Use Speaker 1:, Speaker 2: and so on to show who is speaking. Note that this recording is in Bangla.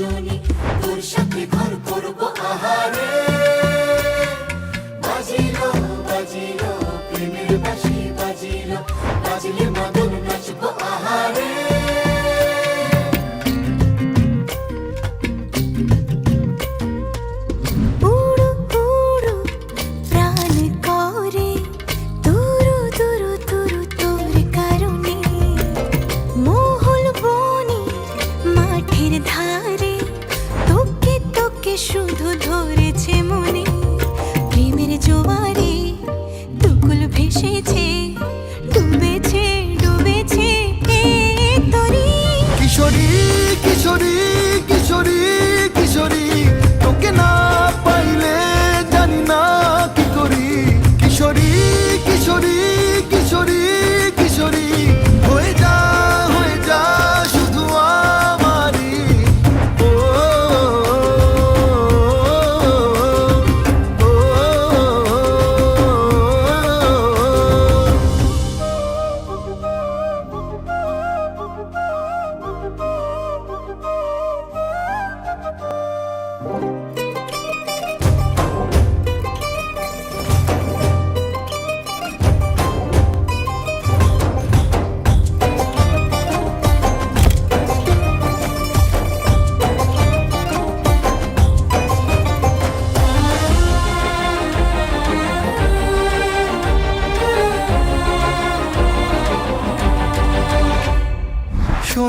Speaker 1: দুজনে তোর সাথে